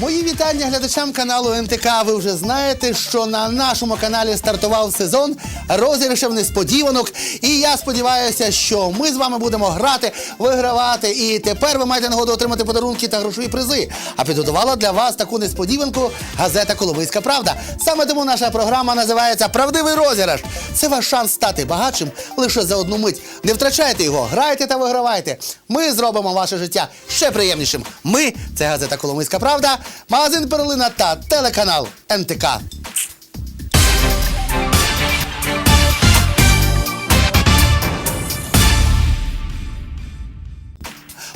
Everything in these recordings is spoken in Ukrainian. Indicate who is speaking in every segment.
Speaker 1: Мої вітання глядачам каналу НТК. Ви вже знаєте, що на нашому каналі стартував сезон розіграшів несподіванок. І я сподіваюся, що ми з вами будемо грати, вигравати. І тепер ви маєте нагоду отримати подарунки та грошові призи. А підготувала для вас таку несподіванку газета Коломийська Правда. Саме тому наша програма називається Правдивий розіграш. Це ваш шанс стати багатшим лише за одну мить. Не втрачайте його, грайте та вигравайте. Ми зробимо ваше життя ще приємнішим. Ми це газета Коломийська Правда, магазин Перлина та телеканал НТК.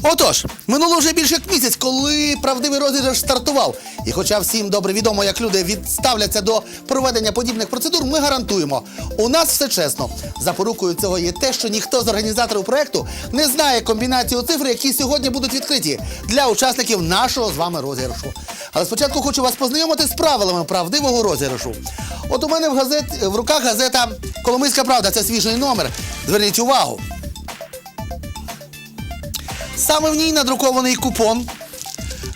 Speaker 1: Отож, минуло вже більше як місяць, коли правдивий розіграш стартував. І хоча всім добре відомо, як люди відставляться до проведення подібних процедур, ми гарантуємо, у нас все чесно. Запорукою цього є те, що ніхто з організаторів проекту не знає комбінацію цифр, які сьогодні будуть відкриті для учасників нашого з вами розіграшу. Але спочатку хочу вас познайомити з правилами правдивого розіграшу. От у мене в газет в руках газета Коломийська Правда. Це свіжий номер. Зверніть увагу. Саме в ній надрукований купон,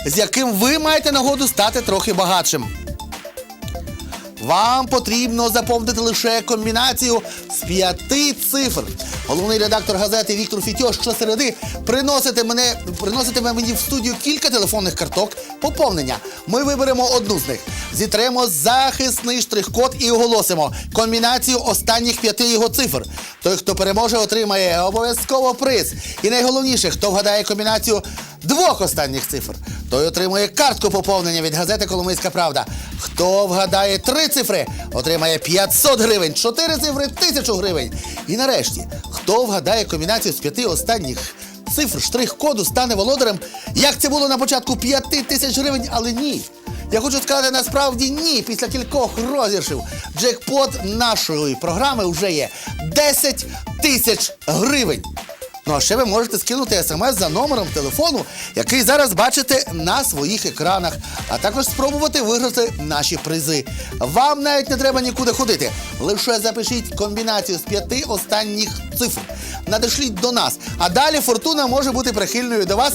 Speaker 1: з яким ви маєте нагоду стати трохи багатшим. Вам потрібно заповнити лише комбінацію з п'яти цифр. Головний редактор газети Віктор Фітьош щосереди приносите мене, приноситиме мені в студію кілька телефонних карток поповнення. Ми виберемо одну з них, зітремо захисний штрих-код і оголосимо комбінацію останніх п'яти його цифр. Той, хто переможе, отримає обов'язково приз. І найголовніше, хто вгадає комбінацію двох останніх цифр, той отримує картку поповнення від газети Коломийська Правда. Хто вгадає три цифри, отримає 500 гривень, чотири цифри 1000 гривень. І нарешті, хто вгадає комбінацію з п'яти останніх цифр штрих-коду, стане володарем, як це було на початку 5 тисяч гривень, але ні. Я хочу сказати, насправді ні. Після кількох розіршів джекпот нашої програми вже є 10 тисяч гривень. Ну а ще ви можете скинути смс за номером телефону, який зараз бачите на своїх екранах, а також спробувати виграти наші призи. Вам навіть не треба нікуди ходити. Лише запишіть комбінацію з п'яти останніх цифр. Надішліть до нас. А далі фортуна може бути прихильною до вас.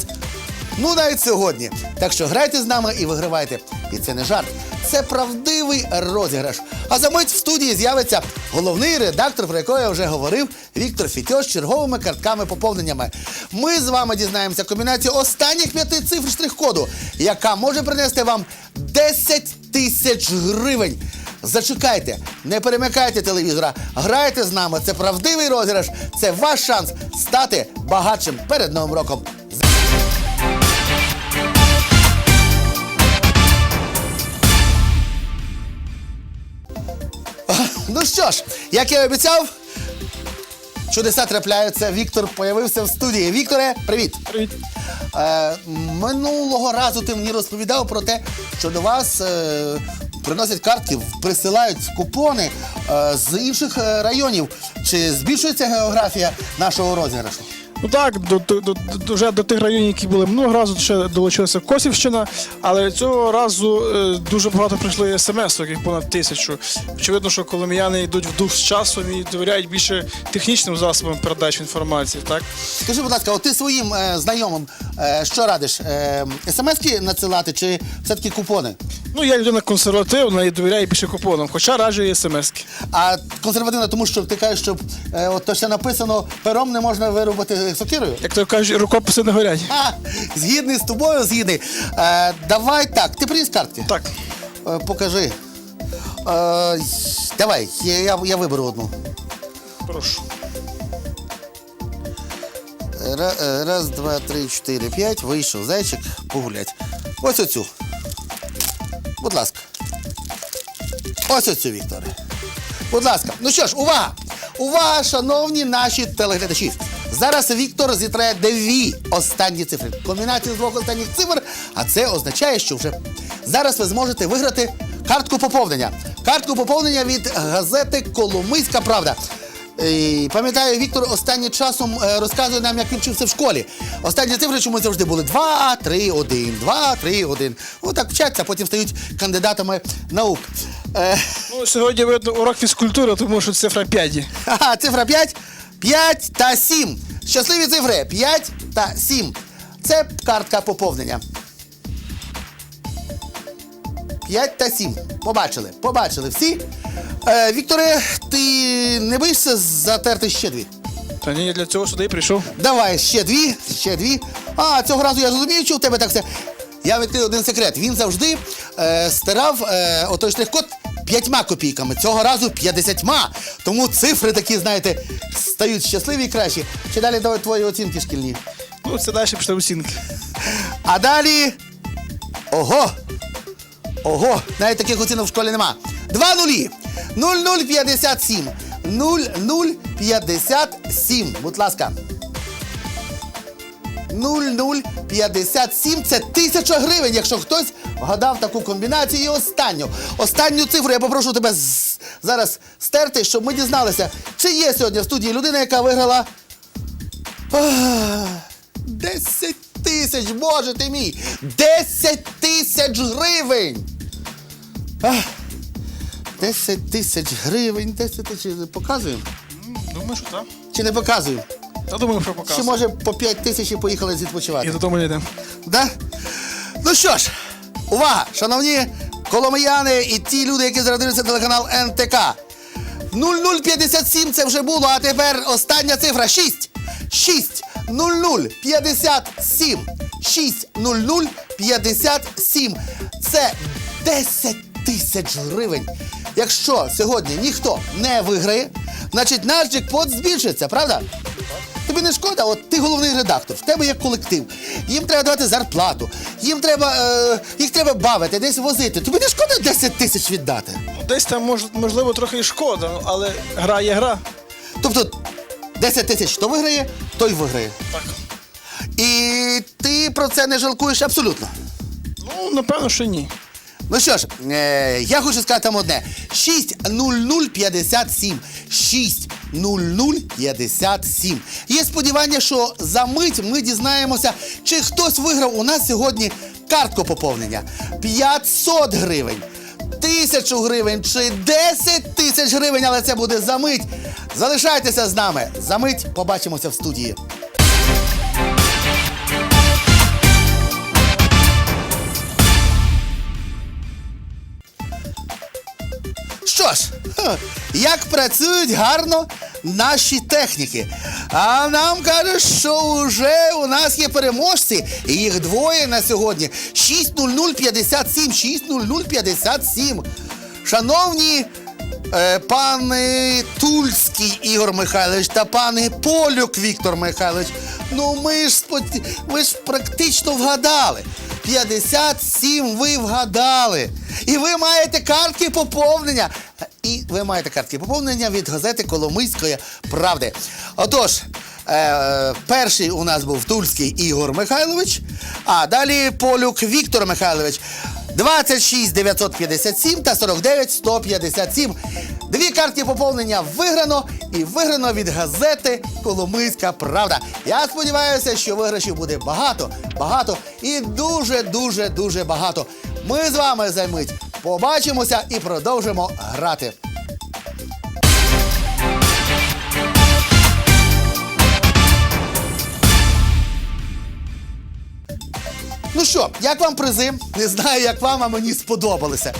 Speaker 1: Ну, навіть сьогодні. Так що грайте з нами і вигравайте. І це не жарт, це правдивий розіграш. А за мить в студії з'явиться головний редактор, про якого я вже говорив, Віктор Фітьош з черговими картками поповненнями. Ми з вами дізнаємося комбінацію останніх п'яти цифр штрих-коду, яка може принести вам 10 тисяч гривень. Зачекайте, не перемикайте телевізора, грайте з нами. Це правдивий розіграш. Це ваш шанс стати багатшим перед новим роком. Ну що ж, як я і обіцяв, чудеса трапляються. Віктор появився в студії. Вікторе, привіт!
Speaker 2: Привіт.
Speaker 1: Е, минулого разу ти мені розповідав про те, що до вас е, приносять картки, присилають купони е, з інших е, районів. Чи збільшується географія нашого розіграшу?
Speaker 2: Ну так, до, до, до, до- вже до тих районів, які були минулого разу, ще долучилася Косівщина, але цього разу е, дуже багато прийшло смс, яких понад тисячу. Очевидно, що коломіяни йдуть в дух з часом і довіряють більше технічним засобам передачі інформації. Так
Speaker 1: Скажи, будь ласка, от ти своїм е, знайомим е, що радиш? Е, смс-ки надсилати чи все-таки купони?
Speaker 2: ну я людина консервативна і довіряю більше купонам, хоча раджу і смс-ки.
Speaker 1: А консервативно, тому що ти кажеш, що е, от то, що написано, пером не можна вирубати сокирою.
Speaker 2: Як то кажуть, рукописи не горять.
Speaker 1: А, згідний з тобою, згідний. Е, давай так, ти приніс картки?
Speaker 2: Так,
Speaker 1: Е, покажи. Е, давай, я, я, я виберу одну.
Speaker 2: прошу.
Speaker 1: Ра- е, Раз, два, три, чотири, п'ять. Вийшов зайчик погулять. Ось оцю. Будь ласка. Ось оцю, Вікторе. Будь ласка. Ну що ж, увага! Увага, шановні наші телеглядачі. Зараз Віктор зітре дві останні цифри. Комбінацію з двох останніх цифр, а це означає, що вже зараз ви зможете виграти картку поповнення. Картку поповнення від газети Коломийська Правда. І, пам'ятаю, Віктор останнім часом е, розказує нам, як він вчився в школі. Останні цифри чомусь завжди були 2, 3, 1, 2, 3, 1. Ну так вчаться, потім стають кандидатами наук. Е,
Speaker 2: Ну, сьогодні видно урок фізкультури, тому що цифра 5.
Speaker 1: Ага, цифра 5, 5 та 7. Щасливі цифри 5 та 7. Це картка поповнення. 5 та 7. Побачили, побачили всі. Е, Вікторе, ти не боїшся затерти ще дві?
Speaker 2: Та ні, я для цього сюди прийшов.
Speaker 1: Давай ще дві, ще дві. А, цього разу я зрозумію, що у тебе так все. Я відкрив один секрет. Він завжди е, стирав е, отой штрих-код п'ятьма копійками. Цього разу п'ятдесятьма. Тому цифри такі, знаєте, стають щасливі і кращі. Чи далі давай твої оцінки шкільні?
Speaker 2: Ну, це далі пішли оцінки.
Speaker 1: А далі. Ого! Ого! Навіть таких оцінок в школі нема. Два нулі. 0057. 0057. Будь ласка. 0057 це тисяча гривень, якщо хтось вгадав таку комбінацію. І останню. Останню цифру я попрошу тебе з- зараз стерти, щоб ми дізналися, чи є сьогодні в студії людина, яка виграла. Ах, 10 тисяч, боже ти мій! 10 тисяч гривень! Ах, 10 тисяч гривень, 10 тисяч. Показуємо?
Speaker 2: Думаю, що так.
Speaker 1: Чи не показуємо?
Speaker 2: Та думаю, що
Speaker 1: Чи може по 5 тисяч і поїхали
Speaker 2: І
Speaker 1: відпочивати?
Speaker 2: додому йдемо.
Speaker 1: Да? Ну що ж, увага, шановні коломияни і ті люди, які зародилися телеканал НТК. 0057 це вже було, а тепер остання цифра 6. 6 0057. 6 0057. Це 10 тисяч гривень. Якщо сьогодні ніхто не виграє, значить наш джекпот збільшиться, правда? Тобі не шкода, от ти головний редактор, в тебе є колектив. Їм треба давати зарплату, їм треба, е, їх треба бавити, десь возити. Тобі не шкода 10 тисяч віддати.
Speaker 2: Десь там мож, можливо трохи і шкода, але гра є гра.
Speaker 1: Тобто 10 тисяч хто виграє, той виграє.
Speaker 2: Так.
Speaker 1: І ти про це не жалкуєш абсолютно.
Speaker 2: Ну, напевно, що ні.
Speaker 1: Ну що ж, е, я хочу сказати вам одне: 60057. 60057. Є сподівання, що за мить ми дізнаємося, чи хтось виграв у нас сьогодні картку поповнення. 500 гривень. Тисячу гривень чи 10 тисяч гривень, але це буде за мить. Залишайтеся з нами. За мить побачимося в студії. Що ж, як працюють гарно наші техніки. А нам кажуть, що вже у нас є переможці, і їх двоє на сьогодні. 60057, 60057. Шановні е, пане Тульський Ігор Михайлович та пане Полюк Віктор Михайлович, ну ми ж споті... ви ж практично вгадали. 57 ви вгадали. І ви маєте картки поповнення. І ви маєте картки поповнення від газети Коломийської правди. Отож, е, перший у нас був Тульський Ігор Михайлович, а далі Полюк Віктор Михайлович. 26 957 та 49 157. Дві картки поповнення виграно і виграно від газети Коломийська Правда. Я сподіваюся, що виграшів буде багато, багато і дуже, дуже, дуже багато. Ми з вами займить. побачимося і продовжимо грати. Ну що, як вам призи? Не знаю, як вам, а мені сподобалися.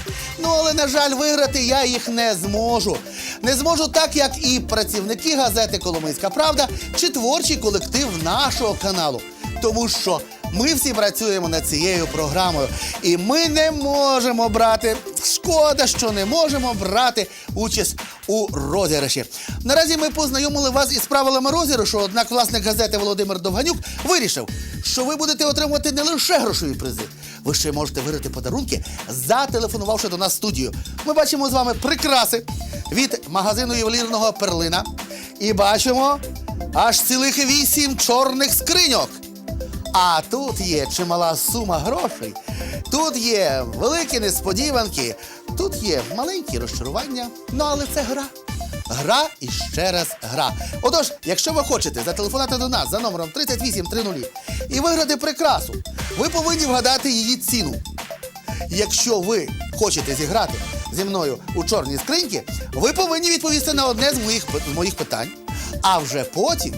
Speaker 1: Ну, але, на жаль, виграти я їх не зможу. Не зможу так, як і працівники газети Коломийська Правда чи творчий колектив нашого каналу. Тому що ми всі працюємо над цією програмою, і ми не можемо брати. Шкода, що не можемо брати участь у розіграші. Наразі ми познайомили вас із правилами розіграшу, однак власник газети Володимир Довганюк вирішив, що ви будете отримувати не лише грошові призи. Ви ще можете виграти подарунки, зателефонувавши до нас студію. Ми бачимо з вами прикраси від магазину ювелірного перлина. І бачимо аж цілих вісім чорних скриньок. А тут є чимала сума грошей, тут є великі несподіванки, тут є маленькі розчарування. Ну але це гра. Гра і ще раз гра. Отож, якщо ви хочете зателефонувати до нас за номером 3830 і виграти прикрасу, ви повинні вгадати її ціну. Якщо ви хочете зіграти зі мною у чорній скриньки, ви повинні відповісти на одне з моїх, моїх питань. А вже потім,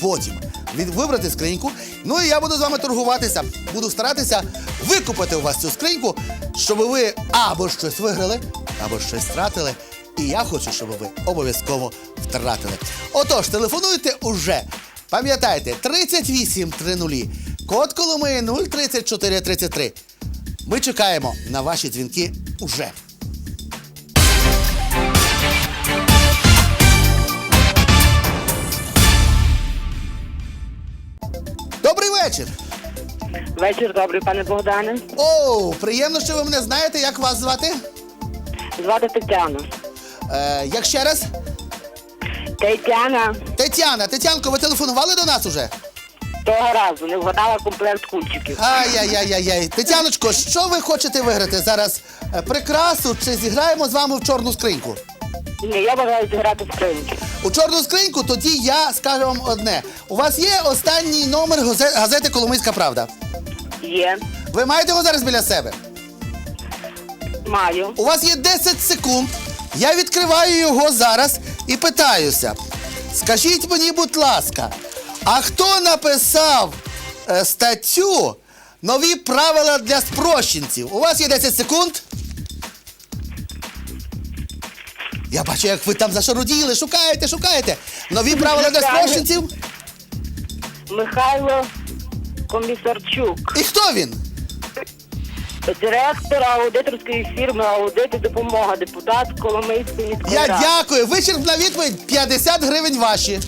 Speaker 1: потім вибрати скриньку. Ну і я буду з вами торгуватися. Буду старатися викупити у вас цю скриньку щоб ви або щось виграли, або щось втратили. І я хочу, щоб ви обов'язково втратили. Отож, телефонуйте уже. Пам'ятайте, 3830, код Коломиї 03433. Ми чекаємо на ваші дзвінки уже. Вечір!
Speaker 3: Вечір добрий, пане Богдане.
Speaker 1: О, приємно, що ви мене знаєте, як вас звати?
Speaker 3: Звати Тетяна.
Speaker 1: Е, як ще раз?
Speaker 3: Тетяна
Speaker 1: Тетяна, Тетянко, ви телефонували до нас уже?
Speaker 3: того разу не вгадала комплект кульчиків.
Speaker 1: Ай-яй-яй-яй. Тетяночко, що ви хочете виграти зараз? Е, Прикрасу чи зіграємо з вами в чорну скриньку?
Speaker 3: Ні, я бажаю зіграти в скриньки.
Speaker 1: У чорну скриньку тоді я скажу вам одне. У вас є останній номер газе- газети Коломийська Правда.
Speaker 3: Є,
Speaker 1: Ви маєте його зараз біля себе?
Speaker 3: маю.
Speaker 1: У вас є 10 секунд. Я відкриваю його зараз і питаюся. Скажіть мені, будь ласка, а хто написав е, статтю Нові правила для спрощенців? У вас є 10 секунд. Я бачу, як ви там зашаруділи. Шукаєте, шукаєте. Нові правила для спрощенців.
Speaker 3: Михайло Комісарчук,
Speaker 1: І хто він?
Speaker 3: директор аудиторської фірми Аудит і допомога, депутат Коломийської міської
Speaker 1: Я
Speaker 3: ради.
Speaker 1: дякую. Вичерпна відповідь 50 гривень ваші.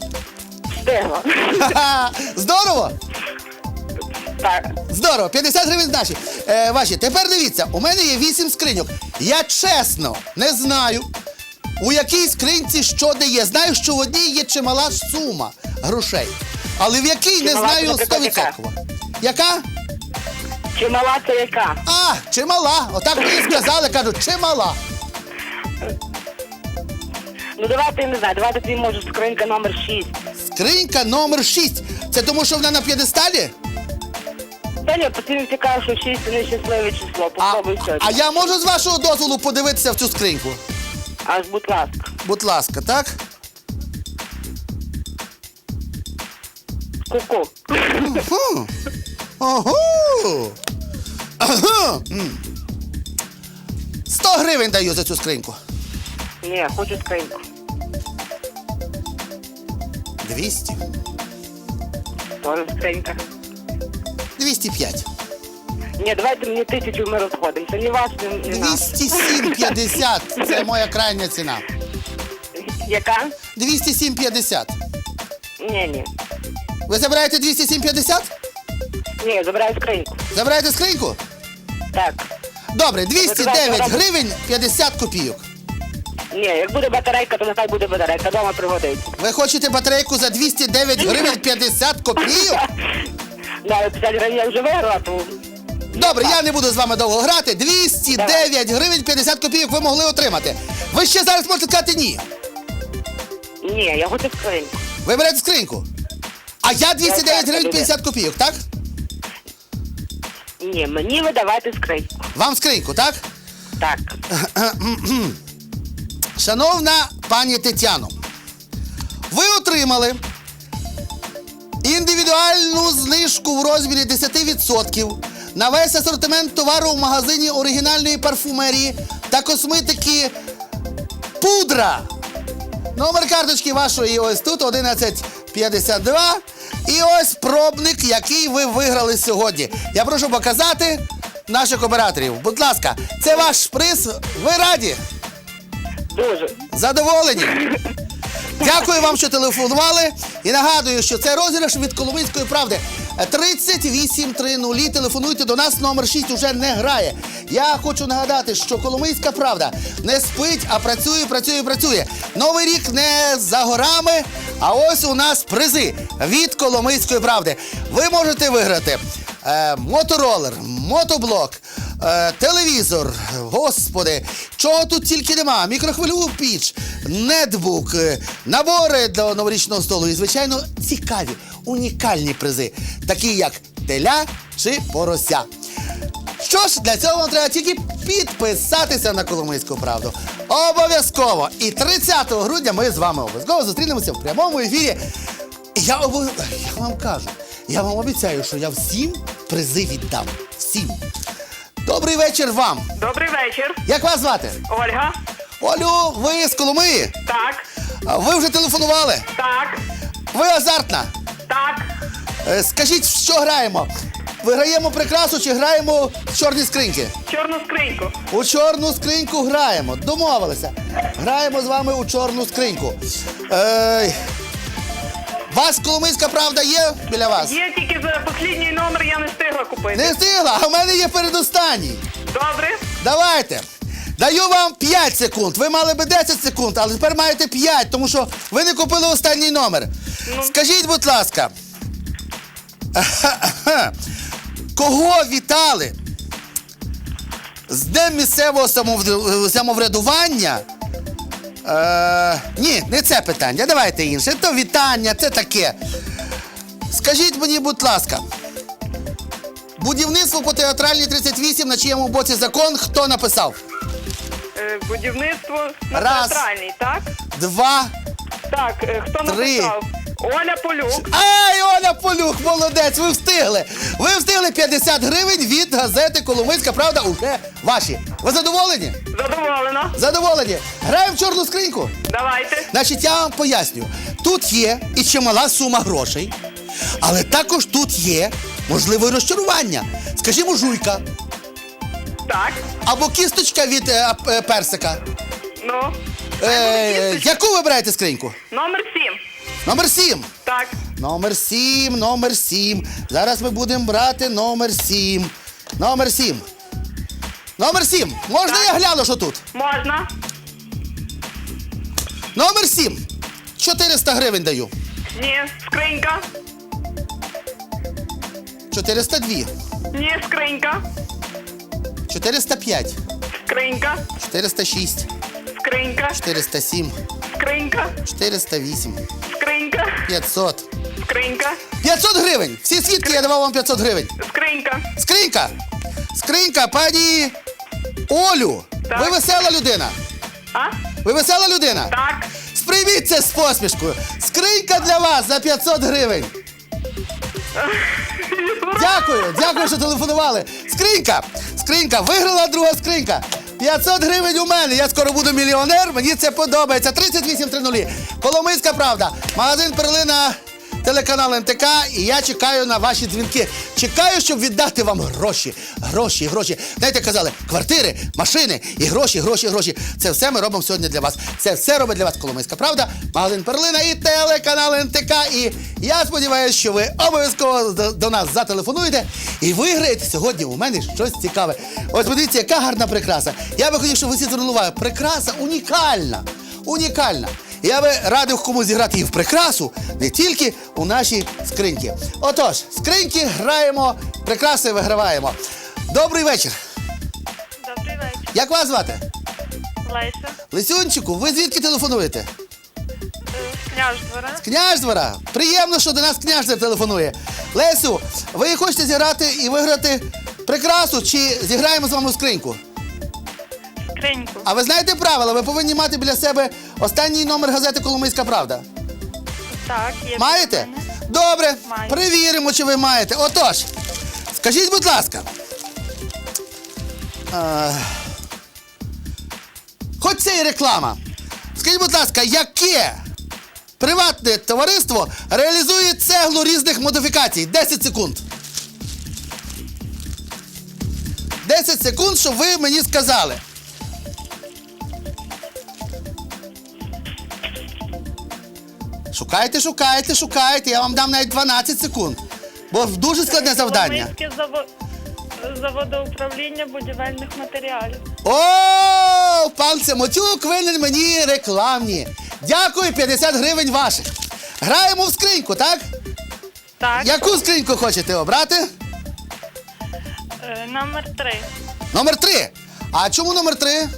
Speaker 3: Встигла.
Speaker 1: Ха-ха. Здорово!
Speaker 3: Так.
Speaker 1: Здорово, 50 гривень наші. Е, ваші. Тепер дивіться, у мене є 8 скриньок. Я чесно не знаю, у якій скринці що де є. Знаю, що в одній є чимала сума грошей. Але в якій не
Speaker 3: Чимала,
Speaker 1: знаю
Speaker 3: наприклад, яка?
Speaker 1: 100%. Яка?
Speaker 3: Чимала це яка?
Speaker 1: А, чимала. Отак мені сказали, кажуть, чимала.
Speaker 3: Ну давайте, я не знаю, давайте тобі може скринька номер 6.
Speaker 1: Скринька номер 6. Це тому, що вона на п'єдесталі?
Speaker 3: Та ні, постійно цікаво, що 6 це нещасливе число.
Speaker 1: А,
Speaker 3: Попробуй сьогодні.
Speaker 1: а я можу з вашого дозволу подивитися в цю скриньку?
Speaker 3: Аж будь ласка.
Speaker 1: Будь ласка, так?
Speaker 3: Ку-ку.
Speaker 1: Ого! Ага. М. 100 гривень даю за цю скриньку.
Speaker 3: Ні, хочу скриньку.
Speaker 1: 200.
Speaker 3: Тоже скринька.
Speaker 1: 205.
Speaker 3: Ні, давайте мені тисячу ми розходимося. Ні вас, ні, нас.
Speaker 1: 207,50. Це моя крайня ціна.
Speaker 3: Яка?
Speaker 1: 207,50.
Speaker 3: Ні, ні.
Speaker 1: Ви забираєте 207,50?
Speaker 3: Ні, забираю скриньку.
Speaker 1: Забираєте скриньку?
Speaker 3: Так.
Speaker 1: Добре, 209 гривень 50 копійок.
Speaker 3: Ні, як буде батарейка, то нехай буде батарейка. Дома пригодиться.
Speaker 1: Ви хочете батарейку за 209 гривень 50 копійок?
Speaker 3: Навіть 50 гривень я вже виграла, то
Speaker 1: Добре, я не буду з вами довго грати. 209 гривень 50 копійок ви могли отримати. Ви ще зараз можете сказати ні.
Speaker 3: ні, я хочу скриньку.
Speaker 1: Ви берете скриньку. А я 209
Speaker 3: так,
Speaker 1: гривень 50 копійок, так?
Speaker 3: Ні, мені ви давайте скриньку.
Speaker 1: Вам скриньку, так?
Speaker 3: Так.
Speaker 1: Шановна пані Тетяно, ви отримали індивідуальну знижку в розмірі 10% на весь асортимент товару в магазині оригінальної парфумерії та косметики Пудра. Номер карточки вашої ось тут 1152. І ось пробник, який ви виграли сьогодні. Я прошу показати наших операторів. Будь ласка, це ваш приз. Ви раді?
Speaker 3: Дуже.
Speaker 1: Задоволені? Дякую вам, що телефонували. І нагадую, що це розіграш від Коломийської правди. 3830. Телефонуйте до нас, номер 6 уже не грає. Я хочу нагадати, що Коломийська правда не спить, а працює, працює, працює. Новий рік не за горами. А ось у нас призи від Коломийської правди. Ви можете виграти е, моторолер, мотоблок, е, телевізор, господи, чого тут тільки нема. Мікрохвильову піч, нетбук, е, набори до новорічного столу і, звичайно, цікаві, унікальні призи, такі як теля чи порося. Що ж, для цього вам треба тільки підписатися на Коломийську правду. Обов'язково. І 30 грудня ми з вами обов'язково зустрінемося в прямому ефірі. Я, обов... я вам кажу, я вам обіцяю, що я всім призи віддам. Всім. Добрий вечір вам.
Speaker 3: Добрий вечір.
Speaker 1: Як вас звати?
Speaker 3: Ольга.
Speaker 1: Олю, ви з Коломиї?
Speaker 3: Так,
Speaker 1: А Ви вже телефонували?
Speaker 3: так,
Speaker 1: Ви азартна.
Speaker 3: так.
Speaker 1: Е, Скажіть, в що граємо? Виграємо прикрасу чи граємо в чорні скриньки?
Speaker 3: Чорну скриньку.
Speaker 1: У чорну скриньку граємо. Домовилися. Граємо з вами у чорну скриньку. Е, вас Коломийська правда є біля вас?
Speaker 3: Є тільки за послідній номер я не встигла купити.
Speaker 1: Не встигла, а в мене є передостанній.
Speaker 3: Добре.
Speaker 1: Давайте. Даю вам 5 секунд. Ви мали би 10 секунд, але тепер маєте 5, тому що ви не купили останній номер. Скажіть, будь ласка, кого вітали з Днем місцевого самоврядування? Е, ні, не це питання. Давайте інше. То вітання, це таке. Скажіть мені, будь ласка, будівництво по театральній 38, на чиєму боці закон, хто написав?
Speaker 3: Е, будівництво на
Speaker 1: Раз.
Speaker 3: театральній, так?
Speaker 1: Два.
Speaker 3: Так, е, хто
Speaker 1: Три.
Speaker 3: написав? Оля Полюк.
Speaker 1: Ай, Оля Полюх, молодець, ви встигли. Ви встигли 50 гривень від газети Коломийська Правда уже ваші. Ви задоволені?
Speaker 3: Задоволена.
Speaker 1: Задоволені. Граємо в чорну скриньку.
Speaker 3: Давайте.
Speaker 1: Значить, я вам поясню. Тут є і чимала сума грошей, але також тут є можливе розчарування. Скажімо, жуйка
Speaker 3: Так.
Speaker 1: або кісточка від е, е, персика.
Speaker 3: Ну.
Speaker 1: Е, яку вибираєте скриньку?
Speaker 3: Номер сім.
Speaker 1: Номер 7.
Speaker 3: Так.
Speaker 1: Номер 7, номер 7. Зараз ми будемо брати номер 7. Номер 7. Номер 7. Можна я гляну, що тут?
Speaker 3: Можна.
Speaker 1: Номер 7. 400 гривень даю.
Speaker 3: Ні. Скринька.
Speaker 1: 402.
Speaker 3: Ні, скринька.
Speaker 1: 405.
Speaker 3: Скринька.
Speaker 1: 406.
Speaker 3: Скринька.
Speaker 1: 407.
Speaker 3: Скринька.
Speaker 1: 408.
Speaker 3: Скринька.
Speaker 1: 500.
Speaker 3: Скринька.
Speaker 1: 500 гривень. Всі свідки я давав вам 500 гривень.
Speaker 3: Скринька.
Speaker 1: Скринька. Скринька, пані Олю.
Speaker 3: Так.
Speaker 1: Ви весела людина.
Speaker 3: А?
Speaker 1: Ви весела людина?
Speaker 3: Так.
Speaker 1: Сприйміть це з посмішкою. Скринька для вас за 500 гривень. Дякую, дякую, що телефонували. Скринька, скринька, виграла друга скринька. 500 гривень у мене. Я скоро буду мільйонер. Мені це подобається. 3830. Коломийська правда. Магазин перлина. Телеканал НТК, і я чекаю на ваші дзвінки. Чекаю, щоб віддати вам гроші. Гроші, гроші. Знаєте, казали, квартири, машини і гроші, гроші, гроші. Це все ми робимо сьогодні для вас. Це все робить для вас Коломийська правда, магазин Перлина і телеканал НТК. І я сподіваюся, що ви обов'язково до, нас зателефонуєте і виграєте сьогодні у мене щось цікаве. Ось подивіться, яка гарна прикраса. Я би хотів, щоб ви всі звернули увагу. Прикраса унікальна. Унікальна. Я би радив комусь зіграти і в прикрасу, не тільки у нашій скриньки. Отож, скриньки граємо, прикраси виграваємо. Добрий вечір.
Speaker 4: Добрий вечір,
Speaker 1: Як вас звати?
Speaker 4: Леся.
Speaker 1: Лисюнчику, ви звідки телефонуєте?
Speaker 4: Е, З Княждвора.
Speaker 1: З Княждвора. Приємно, що до нас княждвор телефонує. Лесю, ви хочете зіграти і виграти прикрасу, чи зіграємо з вами в скриньку?
Speaker 4: Скриньку.
Speaker 1: А ви знаєте правила? Ви повинні мати біля себе останній номер газети Коломийська Правда.
Speaker 4: Так, є.
Speaker 1: Маєте? Добре,
Speaker 4: Маю.
Speaker 1: перевіримо, чи ви маєте. Отож, скажіть, будь ласка. Е, хоч це і реклама. Скажіть, будь ласка, яке приватне товариство реалізує цеглу різних модифікацій? 10 секунд. 10 секунд, щоб ви мені сказали. Шукайте, шукайте, шукайте. Я вам дам навіть 12 секунд. Бо дуже складне завдання.
Speaker 4: Коломийське заво... заводоуправління будівельних матеріалів.
Speaker 1: О, пан Семотюк винен мені рекламні. Дякую, 50 гривень ваших. Граємо в скриньку, так?
Speaker 4: Так,
Speaker 1: Яку скриньку хочете обрати?
Speaker 4: е, номер три.
Speaker 1: Номер 3. А чому номер 3?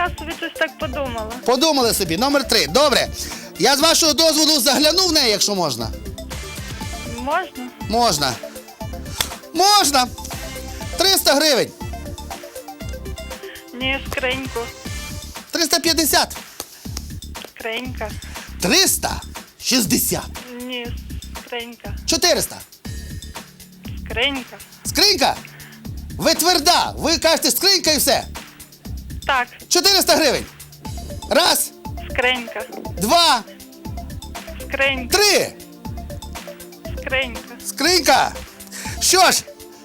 Speaker 4: Я собі щось так подумала.
Speaker 1: Подумали собі, номер 3. Добре. Я з вашого дозволу загляну в неї, якщо можна.
Speaker 4: Можна?
Speaker 1: Можна. Можна. 300 гривень.
Speaker 4: Ні, скриньку.
Speaker 1: 350.
Speaker 4: Скринька.
Speaker 1: 360.
Speaker 4: Ні, скринька.
Speaker 1: 400.
Speaker 4: Скринька.
Speaker 1: Скринька? Ви тверда. Ви кажете скринька і все.
Speaker 4: Так,
Speaker 1: 400 гривень. Раз,
Speaker 4: скринька.
Speaker 1: два,
Speaker 4: Скринька.
Speaker 1: три.
Speaker 4: Скринька.
Speaker 1: Скринька. Що ж,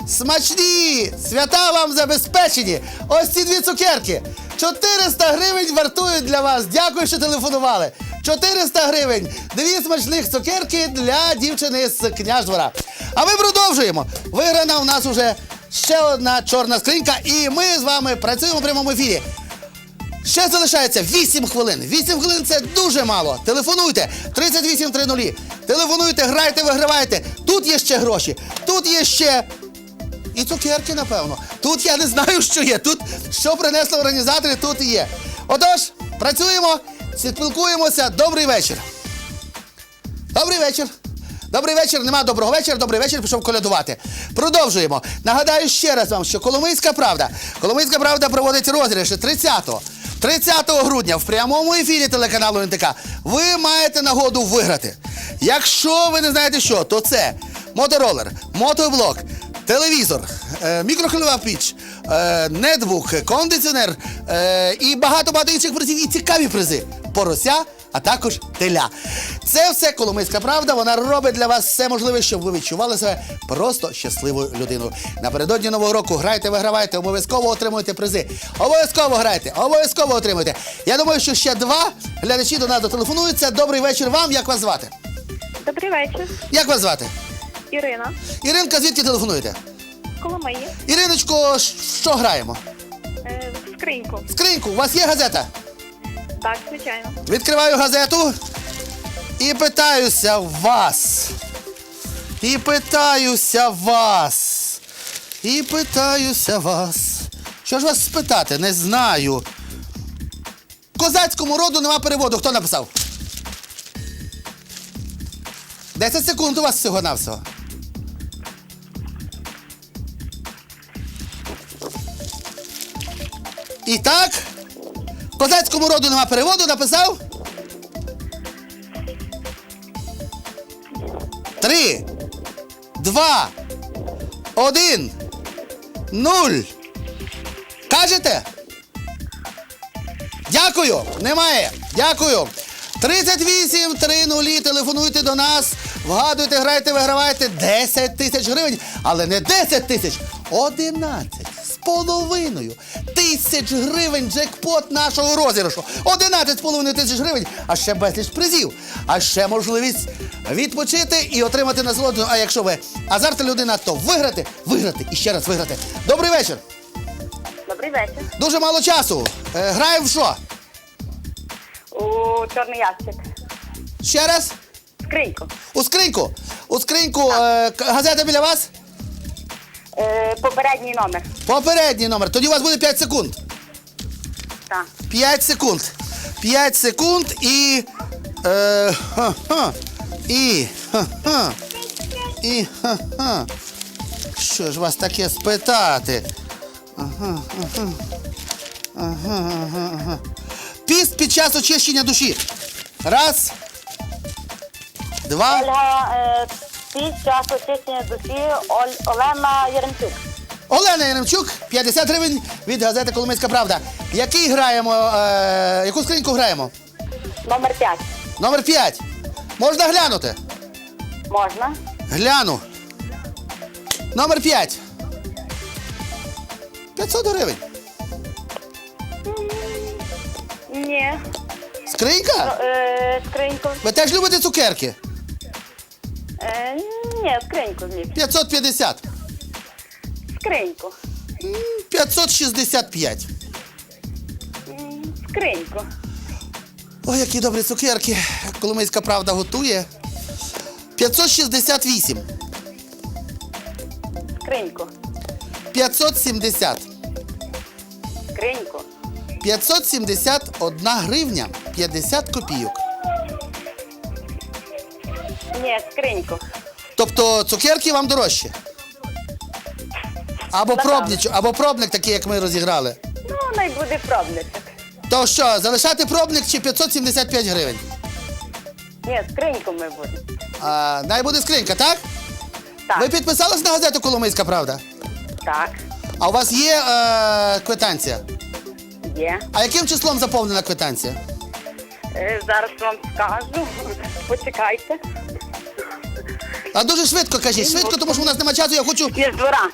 Speaker 1: смачні, свята вам забезпечені. Ось ці дві цукерки. 400 гривень вартують для вас. Дякую, що телефонували. 400 гривень. Дві смачних цукерки для дівчини з княждвора. А ми продовжуємо. Виграна у нас уже ще одна чорна скринька, і ми з вами працюємо в прямому ефірі. Ще залишається 8 хвилин. 8 хвилин це дуже мало. Телефонуйте 3830. Телефонуйте, грайте, вигравайте. Тут є ще гроші. Тут є ще. І цукерки, напевно. Тут я не знаю, що є. Тут що принесли організатори, тут і є. Отож, працюємо, спілкуємося. Добрий вечір. Добрий вечір. Добрий вечір, нема доброго вечора, добрий вечір, пішов колядувати. Продовжуємо. Нагадаю ще раз вам, що Коломийська правда. Коломийська правда проводить розіграші 30-го. 30 грудня в прямому ефірі телеканалу НТК ви маєте нагоду виграти. Якщо ви не знаєте що, то це моторолер, мотоблок, телевізор, е, мікрохвильова піч, е, нетбук, кондиціонер е, і багато-багато інших призів, і цікаві призи. Порося, а також теля. Це все Коломийська правда. Вона робить для вас все можливе, щоб ви відчували себе просто щасливою людиною. Напередодні нового року грайте, вигравайте, обов'язково отримуйте призи. Обов'язково грайте, обов'язково отримуйте. Я думаю, що ще два глядачі до нас дотелефонуються. Добрий вечір вам. Як вас звати?
Speaker 5: Добрий вечір,
Speaker 1: Як вас звати?
Speaker 5: Ірина.
Speaker 1: Іринка, звідки телефонуєте?
Speaker 5: Коломиї.
Speaker 1: Іриночко, що граємо?
Speaker 5: Е, скриньку.
Speaker 1: Скриньку, у вас є газета?
Speaker 5: Так, звичайно.
Speaker 1: Відкриваю газету і питаюся вас. І питаюся вас. І питаюся вас. Що ж вас спитати? Не знаю. Козацькому роду нема переводу. Хто написав? 10 секунд у вас всього навсього. І так, козацькому роду нема переводу, написав? Три, два, один, нуль. Кажете? Дякую. Немає. Дякую. 38 30 телефонуйте до нас, вгадуйте, грайте, вигравайте 10 тисяч гривень, але не 10 тисяч, 11 з половиною тисяч гривень джекпот нашого розіграшу. 11 з половиною тисяч гривень, а ще безліч призів, а ще можливість відпочити і отримати насолоду. А якщо ви азартна людина, то виграти, виграти і ще раз виграти. Добрий вечір.
Speaker 5: Добрий вечір.
Speaker 1: Дуже мало часу. Е, граємо в що?
Speaker 5: У чорний ящик.
Speaker 1: Ще раз?
Speaker 5: Скриньку.
Speaker 1: У скриньку. У скриньку е, к- газета біля вас?
Speaker 5: Е, попередній номер.
Speaker 1: Попередній номер. Тоді у вас буде 5 секунд.
Speaker 5: Так.
Speaker 1: 5 секунд. 5 секунд і. Е, ха-ха. І. Ха-ха. І. Ха-ха. Що ж вас таке спитати? Ага, ага. Ага, ага, ага. Піст під час очищення душі. Раз. Два.
Speaker 5: Ольга, е, під час очищення душі Олена Яремчук.
Speaker 1: Олена Яремчук, 50 гривень від газети Коломийська Правда. Який граємо? Е, яку скриньку граємо?
Speaker 5: Номер 5.
Speaker 1: Номер 5. Можна глянути?
Speaker 5: Можна?
Speaker 1: Гляну. Номер 5. 500 гривень.
Speaker 5: Ні.
Speaker 1: Скринька?
Speaker 5: Е, скриньку.
Speaker 1: Ви теж любите цукерки?
Speaker 5: Е, ні, скриньку зліп.
Speaker 1: 550.
Speaker 5: Скриньку.
Speaker 1: М, 565.
Speaker 5: М, Скриньку.
Speaker 1: Ой, які добрі цукерки. Коломийська правда готує. 568.
Speaker 5: Скриньку.
Speaker 1: 570.
Speaker 5: Скриньку.
Speaker 1: 571 гривня 50 копійок.
Speaker 5: Ні, скриньку.
Speaker 1: Тобто цукерки вам дорожчі. Або
Speaker 5: Напевно.
Speaker 1: пробничок, або пробник такий, як ми розіграли.
Speaker 5: Ну, най буде пробничок.
Speaker 1: То що, залишати пробник чи 575 гривень?
Speaker 5: Ні, скриньку ми будемо.
Speaker 1: А, най буде скринька, так?
Speaker 5: Так.
Speaker 1: Ви підписались на газету Коломийська Правда?
Speaker 5: Так,
Speaker 1: А у вас є е, квитанція?
Speaker 5: є.
Speaker 1: А яким числом заповнена квитанція?
Speaker 5: Е, зараз вам скажу. Почекайте.
Speaker 1: А дуже швидко кажіть, швидко, тому що у нас немає часу, я хочу.
Speaker 5: З двора.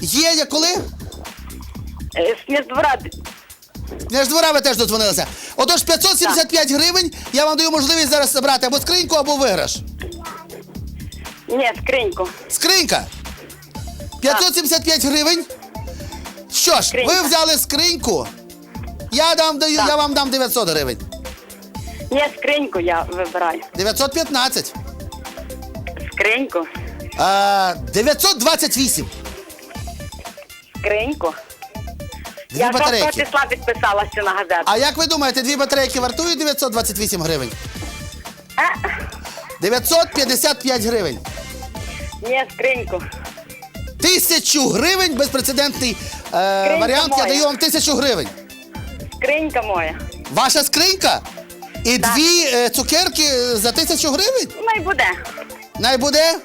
Speaker 1: Є я коли?
Speaker 5: Е, З двора.
Speaker 1: Ж двора ви теж додзвонилися. Отож, 575 гривень. Я вам даю можливість зараз забрати або скриньку, або виграш.
Speaker 5: Ні, скриньку.
Speaker 1: Скринька. 575 гривень. Що ж,
Speaker 5: Скринька.
Speaker 1: ви взяли скриньку. Я дам даю,
Speaker 5: Так.
Speaker 1: я вам дам 900 гривень.
Speaker 5: Ні, скриньку я вибираю.
Speaker 1: 915.
Speaker 5: Скриньку.
Speaker 1: А, 928.
Speaker 5: Скриньку.
Speaker 1: Дві
Speaker 5: я 6
Speaker 1: батарейки.
Speaker 5: числа підписалася на газету.
Speaker 1: А як ви думаєте, дві батарейки вартують 928 гривень?
Speaker 5: А,
Speaker 1: 955 гривень.
Speaker 5: ні, скриньку.
Speaker 1: Тисячу гривень безпрецедентний е, варіант. Я
Speaker 5: моя.
Speaker 1: даю вам тисячу гривень.
Speaker 5: Скринька моя.
Speaker 1: Ваша скринька і
Speaker 5: Так.
Speaker 1: дві е, цукерки е, за тисячу гривень.
Speaker 5: Ну і буде.
Speaker 1: Най буде.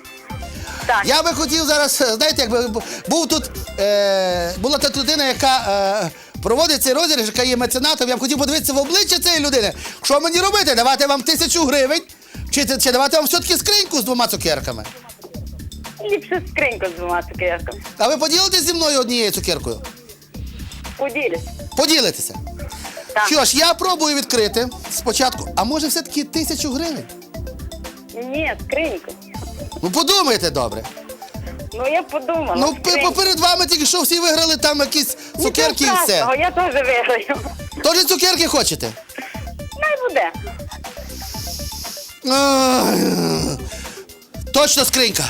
Speaker 5: Так.
Speaker 1: Я би хотів зараз, е, знаєте, якби був тут, е, була тут людина, яка е, проводить цей розіграш, яка є меценатом. Я б хотів подивитися в обличчя цієї людини. Що мені робити? Давати вам тисячу гривень? Чи, чи давати вам все-таки скриньку з двома цукерками?
Speaker 5: Ліпше скриньку з двома цукерками.
Speaker 1: А ви поділитесь зі мною однією цукеркою?
Speaker 5: Поділюсь.
Speaker 1: Поділитеся.
Speaker 5: Так.
Speaker 1: Що ж, я пробую відкрити спочатку. А може все-таки тисячу гривень?
Speaker 5: Ні, скриньку.
Speaker 1: Ну подумайте добре.
Speaker 5: Ну я подумала.
Speaker 1: Ну, п-
Speaker 5: скриньку.
Speaker 1: поперед вами тільки що всі виграли там якісь цукерки і
Speaker 5: Нічого
Speaker 1: все.
Speaker 5: страшного, Я теж виграю.
Speaker 1: Тоже цукерки хочете?
Speaker 5: Най буде.
Speaker 1: Ай, Точно скринька.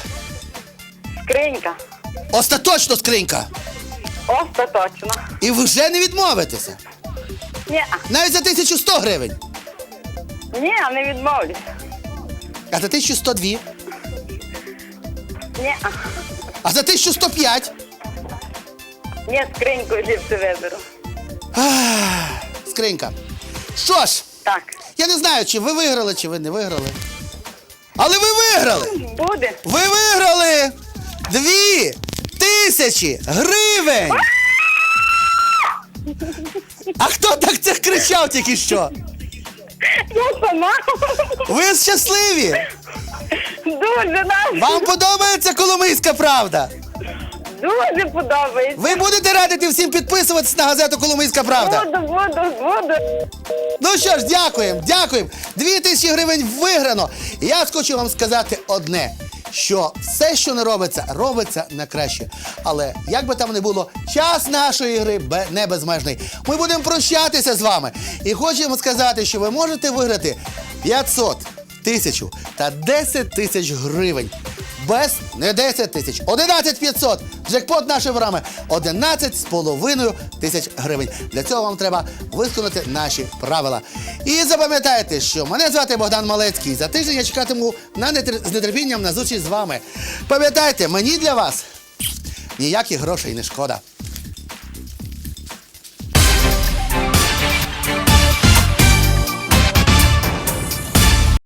Speaker 5: Скринька.
Speaker 1: Остаточно скринька.
Speaker 5: Остаточно.
Speaker 1: І ви вже не відмовитеся.
Speaker 5: Ні,
Speaker 1: Навіть за 1100 гривень.
Speaker 5: ні, не відмовлюсь.
Speaker 1: А за 1102.
Speaker 5: Ні,
Speaker 1: А за 1105.
Speaker 5: ні, скриньку ліпше виберу.
Speaker 1: Ах, Скринька. Що ж,
Speaker 5: Так.
Speaker 1: я не знаю, чи ви виграли, чи ви не виграли. Але ви виграли!
Speaker 5: Буде.
Speaker 1: Ви виграли! Дві тисячі гривень! А хто так це кричав тільки що?
Speaker 5: Я сама.
Speaker 1: Ви щасливі!
Speaker 5: Дуже нам.
Speaker 1: Вам подобається Коломийська правда?
Speaker 5: Дуже подобається.
Speaker 1: Ви будете радити всім підписуватись на газету Коломийська правда?
Speaker 5: Буду, буду, буду.
Speaker 1: Ну що ж, дякуємо, дякуємо. Дві тисячі гривень виграно. Я хочу вам сказати одне. Що все, що не робиться, робиться на краще. Але як би там не було, час нашої гри бе- не безмежний. Ми будемо прощатися з вами. І хочемо сказати, що ви можете виграти 500, тисячу та 10 тисяч гривень. Без не 10 тисяч, 11 500. Джекпот нашої програми 11 з тисяч гривень. Для цього вам треба виконати наші правила. І запам'ятайте, що мене звати Богдан Малецький. За тиждень я чекатиму на нетер- з нетерпінням на зустріч з вами. Пам'ятайте, мені для вас ніяких грошей не шкода.